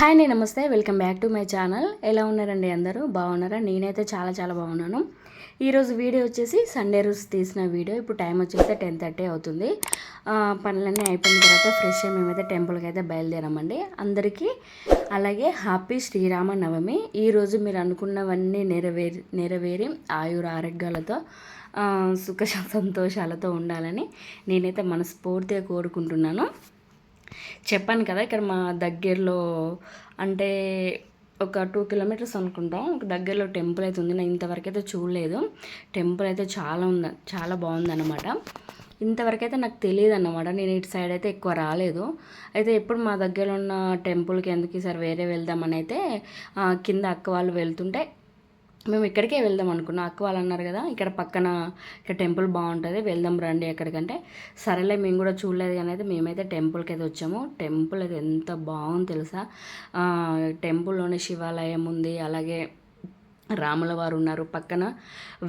Hi అండి నమస్తే. Welcome back to my channel. ఎలా ఉన్నారండి అందరూ? బాగున్నారా? నేనైతే చాలా చాలా బాగున్నాను. ఈరోజు వీడియో వచ్చేసి సండే రోజు తీసిన వీడియో. ఇప్పుడు టైం వచ్చేసి టెన్ థర్టీ అవుతుంది. పనులన్నీ అయిపోయిన తర్వాత ఫ్రెష్ అయ్యి మేమైతే టెంపుల్కి అయితే బయలుదేరామండి. అందరికీ అలాగే హ్యాపీ శ్రీరామ నవమి. ఈరోజు మీరు అనుకున్నవన్నీ నెరవేరి నెరవేరి ఆయుర ఆరోగ్యాలతో సుఖ సంతోషాలతో ఉండాలని నేనైతే మనస్ఫూర్తిగా కోరుకుంటున్నాను. చెప్పాను కదా ఇక్కడ మా దగ్గరలో అంటే ఒక టూ కిలోమీటర్స్ అనుకుంటాం. ఒక దగ్గరలో టెంపుల్ అయితే ఉంది. నేను ఇంతవరకు అయితే చూడలేదు. టెంపుల్ అయితే చాలా ఉంది చాలా బాగుందన్నమాట. ఇంతవరకు అయితే నాకు తెలియదు అన్నమాట నేను ఇటు సైడ్ అయితే ఎక్కువ రాలేదు. అయితే ఎప్పుడు మా దగ్గర ఉన్న టెంపుల్కి ఎందుకు ఈసారి వేరే వెళ్దామని అయితే కింద అక్క వాళ్ళు వెళ్తుంటే మేము ఇక్కడికే వెళ్దాం అనుకున్నాం. అక్క వాళ్ళు అన్నారు కదా ఇక్కడ పక్కన ఇక్కడ టెంపుల్ బాగుంటుంది వెళ్దాం రండి ఎక్కడికంటే. సరేలే మేము కూడా చూడలేదు కానీ అయితే మేమైతే టెంపుల్కి అయితే వచ్చాము. టెంపుల్ అయితే ఎంత బాగుంది తెలుసా? టెంపుల్లోనే శివాలయం ఉంది అలాగే రాముల వారు ఉన్నారు పక్కన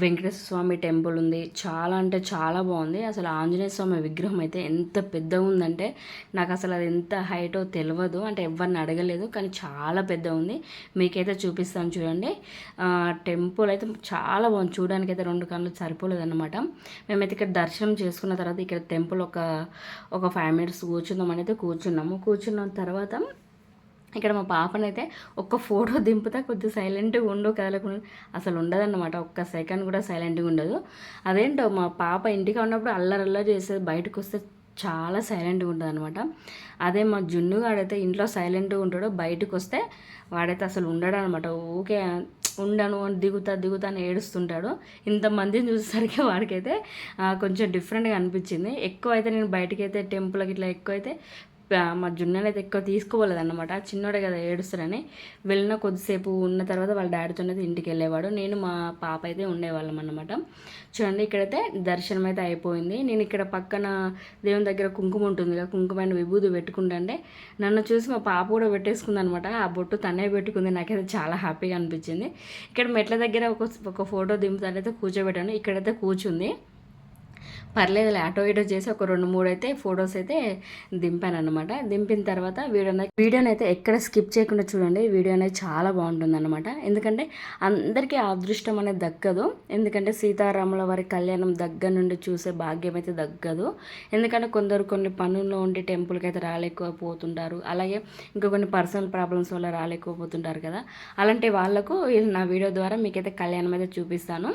వెంకటేశ్వర స్వామి టెంపుల్ ఉంది. చాలా అంటే చాలా బాగుంది. అసలు ఆంజనేయ స్వామి విగ్రహం అయితే ఎంత పెద్దగా ఉందంటే నాకు అసలు అది ఎంత హైటో తెలియదు అంటే ఎవరిని అడగలేదు కానీ చాలా పెద్ద ఉంది. మీకైతే చూపిస్తాను చూడండి. టెంపుల్ అయితే చాలా బాగుంది. చూడడానికి అయితే రెండు కళ్ళు సరిపోలేదు అనమాట మేమైతే ఇక్కడ దర్శనం చేసుకున్న తర్వాత ఇక్కడ టెంపుల్ ఒక ఒక ఫైవ్ మినిట్స్ కూర్చుందామని అయితే కూర్చున్నాము. కూర్చున్న తర్వాత ఇక్కడ మా పాపనైతే ఒక్క ఫోటో దింపుతా కొద్దిగా సైలెంట్గా ఉండు కదలకుండా అసలు ఉండదన్నమాట. ఒక్క సెకండ్ కూడా సైలెంట్గా ఉండదు. అదేంటో మా పాప ఇంటికి ఉన్నప్పుడు అల్లరల్లా చేసేది బయటకు వస్తే చాలా సైలెంట్గా ఉంటుంది అనమాట అదే మా జున్నుగాడైతే ఇంట్లో సైలెంట్గా ఉంటాడు బయటకు వస్తే వాడైతే అసలు ఉండడు అనమాట ఊకే ఉండను అని దిగుతా దిగుతా అని ఏడుస్తుంటాడు. ఇంతమందిని చూసేసరికి వాడికైతే కొంచెం డిఫరెంట్గా అనిపించింది. ఎక్కువ అయితే నేను బయటకి అయితే టెంపుల్కి ఇట్లా ఎక్కువ అయితే మా జున్నలు అయితే ఎక్కువ తీసుకోలేదు అనమాట చిన్నోడే కదా ఏడుస్తారని. వెళ్ళిన కొద్దిసేపు ఉన్న తర్వాత వాళ్ళ డాడీతో అయితే ఇంటికి వెళ్ళేవాడు. నేను మా పాప అయితే ఉండేవాళ్ళం అనమాట చూడండి ఇక్కడైతే దర్శనం అయితే అయిపోయింది. నేను ఇక్కడ పక్కన దేవుని దగ్గర కుంకుమ ఉంటుంది కదా కుంకుమైన విభూతి పెట్టుకుంటే నన్ను చూసి మా పాప కూడా పెట్టేసుకుంది అనమాట ఆ బొట్టు తనే పెట్టుకుంది. నాకైతే చాలా హ్యాపీగా అనిపించింది. ఇక్కడ మెట్ల దగ్గర ఒక ఒక ఫోటో దింపుతానైతే కూర్చోబెట్టాను. ఇక్కడైతే కూర్చుంది. పర్లేదు అటో ఇటో చేసి ఒక రెండు మూడు అయితే ఫొటోస్ అయితే దింపాను అనమాట దింపిన తర్వాత వీడియో వీడియోని అయితే ఎక్కడ స్కిప్ చేయకుండా చూడండి. వీడియో అనేది చాలా బాగుంటుంది అనమాట ఎందుకంటే అందరికీ అదృష్టం అనేది దక్కదు. ఎందుకంటే సీతారాముల వారి కళ్యాణం దగ్గర నుండి చూసే భాగ్యం అయితే దక్కదు. ఎందుకంటే కొందరు కొన్ని పనుల్లో ఉండి టెంపుల్కి అయితే రాలేకపోతుంటారు. అలాగే ఇంకా కొన్ని పర్సనల్ ప్రాబ్లమ్స్ వల్ల రాలేకపోతుంటారు కదా. అలాంటి వాళ్ళకు నా వీడియో ద్వారా మీకైతే కళ్యాణం అయితే చూపిస్తాను.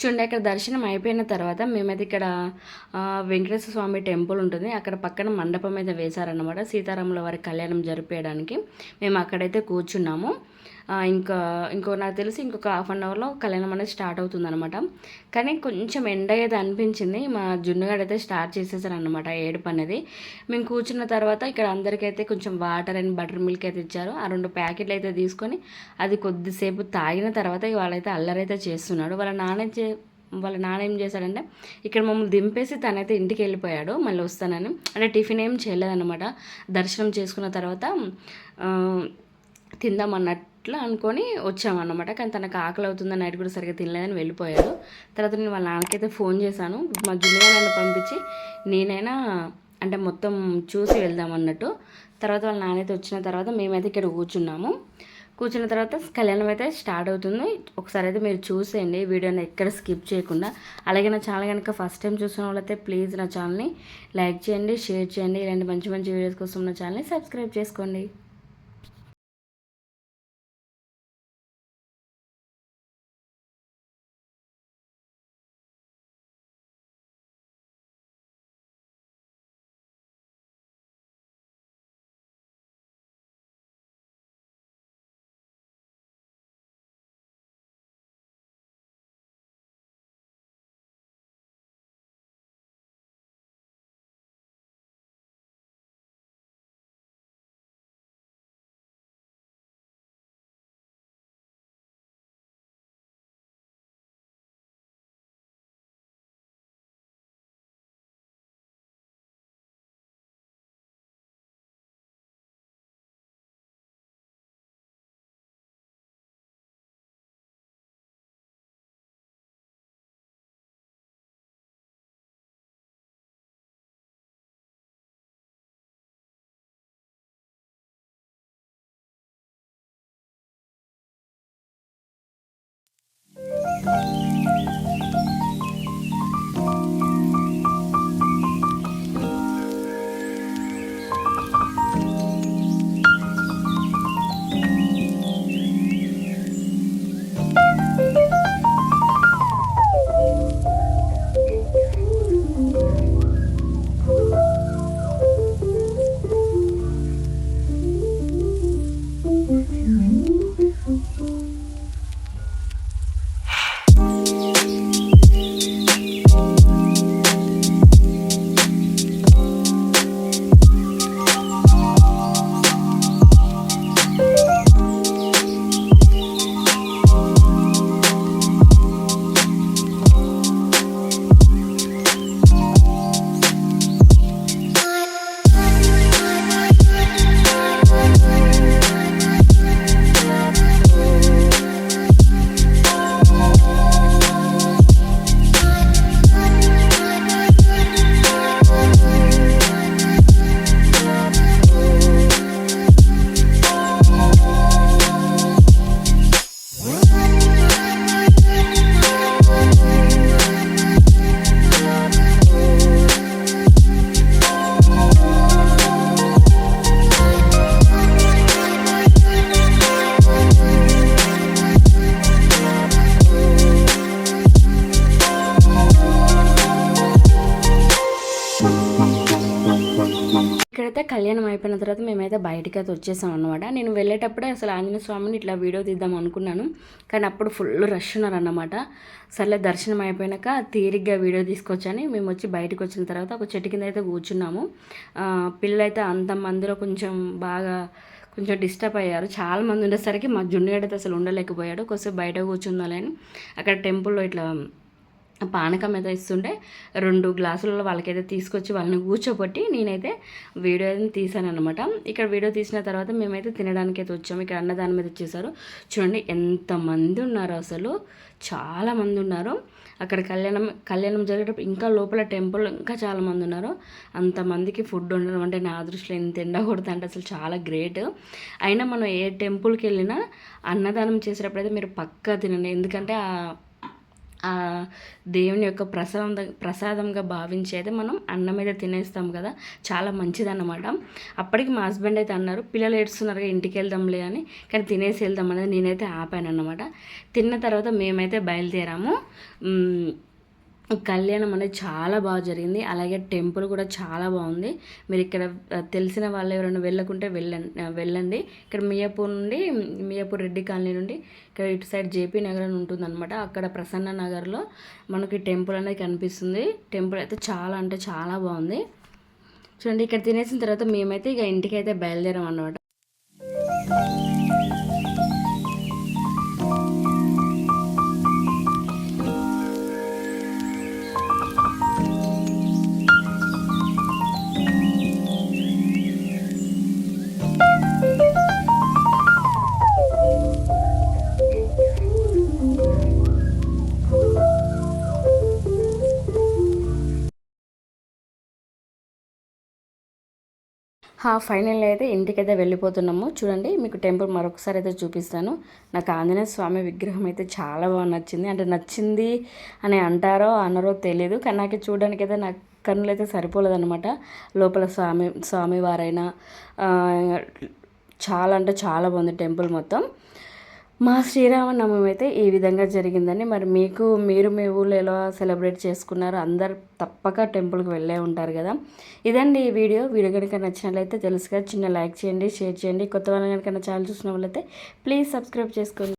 చూడండి అక్కడ దర్శనం అయిపోయిన తర్వాత మేమైతే ఇక్కడ వెంకటేశ్వర స్వామి టెంపుల్ ఉంటుంది. అక్కడ పక్కన మండపం మీద వేశారనమాట సీతారాముల వారి కళ్యాణం జరిపేయడానికి. మేము అక్కడైతే కూర్చున్నాము. ఇంకా ఇంకో నాకు తెలిసి ఇంకొక హాఫ్ అన్ అవర్లో కళ్యాణం అనేది స్టార్ట్ అవుతుంది అనమాట కానీ కొంచెం ఎండ అయితే అనిపించింది. మా జున్నుగాడు అయితే స్టార్ట్ చేసేసారు అనమాట ఏడుపు అనేది. మేము కూర్చున్న తర్వాత ఇక్కడ అందరికైతే కొంచెం వాటర్ అండ్ బటర్ మిల్క్ అయితే ఇచ్చారు. ఆ రెండు ప్యాకెట్లు అయితే తీసుకొని అది కొద్దిసేపు తాగిన తర్వాత వాళ్ళైతే అల్లరైతే చేస్తున్నాడు. వాళ్ళ నాన్న చే వాళ్ళ నాన్న ఏం చేశాడంటే ఇక్కడ మమ్మల్ని దింపేసి తనైతే ఇంటికి వెళ్ళిపోయాడు. మళ్ళీ వస్తానని. అంటే టిఫిన్ ఏం చేయలేదన్నమాట. దర్శనం చేసుకున్న తర్వాత తిందామన్నట్లు అనుకొని వచ్చామన్నమాట. కానీ తనకు ఆకలి అవుతుందని నైట్ కూడా సరిగ్గా తినలేదని వెళ్ళిపోయాడు. తర్వాత నేను వాళ్ళ నాన్నకైతే ఫోన్ చేశాను. మా జున్నుగా నన్ను పంపించి నేనైనా అంటే మొత్తం చూసి వెళ్దాం అన్నట్టు. తర్వాత వాళ్ళ నాన్నైతే వచ్చిన తర్వాత మేమైతే ఇక్కడ కూర్చున్నాము. కూర్చున్న తర్వాత కళ్యాణం అయితే స్టార్ట్ అవుతుంది. ఒకసారి అయితే మీరు చూసేయండి వీడియోని ఎక్కడ స్కిప్ చేయకుండా. అలాగే నా ఛానల్ కనుక ఫస్ట్ టైం చూసిన వాళ్ళైతే ప్లీజ్ నా ఛానల్ని లైక్ చేయండి షేర్ చేయండి. ఇలాంటి మంచి మంచి వీడియోస్ కోసం నా ఛానల్ని సబ్స్క్రైబ్ చేసుకోండి. you. కళ్యాణం అయిపోయిన తర్వాత మేమైతే బయటకి అయితే వచ్చేసాం అనమాట నేను వెళ్ళేటప్పుడే అసలు ఆంజనేయ స్వామిని ఇట్లా వీడియో తీద్దాం అనుకున్నాను. కానీ అప్పుడు ఫుల్ రష్ ఉన్నారన్నమాట. సర్లే దర్శనం అయిపోయాక తీరిగ్గా వీడియో తీసుకొచ్చని మేము వచ్చి బయటకు వచ్చిన తర్వాత ఒక చెట్టు కింద అయితే కూర్చున్నాము. పిల్లలైతే అంత మందిలో కొంచెం బాగా కొంచెం డిస్టర్బ్ అయ్యారు. చాలా మంది ఉండేసరికి మా జున్నుగడ్డ అయితే అసలు ఉండలేకపోయాడు. కొంచెం బయట కూర్చుందాలని అక్కడ టెంపుల్లో ఇట్లా పానకం అయితే ఇస్తుండే రెండు గ్లాసులలో వాళ్ళకైతే తీసుకొచ్చి వాళ్ళని కూర్చోబట్టి నేనైతే వీడియో అయితే తీసాను అనమాట ఇక్కడ వీడియో తీసిన తర్వాత మేమైతే తినడానికి అయితే వచ్చాము. ఇక్కడ అన్నదానం మీద వచ్చేసారు చూడండి ఎంతమంది ఉన్నారు అసలు. చాలామంది ఉన్నారు. అక్కడ కళ్యాణం కళ్యాణం జరిగేటప్పుడు ఇంకా లోపల టెంపుల్ ఇంకా చాలామంది ఉన్నారు. అంతమందికి ఫుడ్ ఉండడం అంటే నా దృష్టిలో ఎంత ఎండ అంటే అసలు చాలా గ్రేట్. అయినా మనం ఏ టెంపుల్కి వెళ్ళినా అన్నదానం చేసేటప్పుడు అయితే మీరు పక్కా తినండి. ఎందుకంటే ఆ దేవుని యొక్క ప్రసాదం ప్రసాదంగా భావించేది మనం అన్నం మీద తినేస్తాం కదా. చాలా మంచిదన్నమాట. అప్పటికి మా హస్బెండ్ అయితే అన్నారు పిల్లలు ఏడుస్తున్నారు ఇంటికి వెళ్దాంలే అని. కానీ తినేసి వెళ్దాం అనేది నేనైతే ఆపాను అనమాట తిన్న తర్వాత మేమైతే బయలుదేరాము. కళ్యాణం అనేది చాలా బాగా జరిగింది. అలాగే టెంపుల్ కూడా చాలా బాగుంది. మీరు ఇక్కడ తెలిసిన వాళ్ళు ఎవరైనా వెళ్ళకుంటే వెళ్ళండి వెళ్ళండి. ఇక్కడ మియాపూర్ నుండి మియాపూర్ రెడ్డి కాలనీ నుండి ఇక్కడ ఇటు సైడ్ జేపీ నగర్ అని ఉంటుందన్నమాట. అక్కడ ప్రసన్న నగర్లో మనకి టెంపుల్ అనేది కనిపిస్తుంది. టెంపుల్ అయితే చాలా అంటే చాలా బాగుంది. చూడండి ఇక్కడ తినేసిన తర్వాత మేమైతే ఇక ఇంటికి అయితే బయలుదేరాం అనమాట ఫైనల్ అయితే ఇంటికైతే వెళ్ళిపోతున్నాము. చూడండి మీకు టెంపుల్ మరొకసారి అయితే చూపిస్తాను. నాకు ఆంజనేయ స్వామి విగ్రహం అయితే చాలా బాగా నచ్చింది. అంటే నచ్చింది అని అంటారో అన్నారో తెలియదు కానీ నాకు చూడడానికి అయితే నాకు కన్నులు అయితే సరిపోలేదన్నమాట. లోపల స్వామి స్వామివారైనా చాలా అంటే చాలా బాగుంది టెంపుల్ మొత్తం. మా శ్రీరామనవమి అయితే ఈ విధంగా జరిగిందని మరి మీకు మీరు మీ ఊళ్ళో ఎలా సెలబ్రేట్ చేసుకున్నారో అందరు తప్పక టెంపుల్కి వెళ్ళే ఉంటారు కదా. ఇదండి ఈ వీడియో. వీడియో కనుక నచ్చినట్లయితే తెలుసుగా చిన్న లైక్ చేయండి షేర్ చేయండి. కొత్త వాళ్ళని కనుక ఛానల్ చూసిన వాళ్ళైతే ప్లీజ్ సబ్స్క్రైబ్ చేసుకోండి.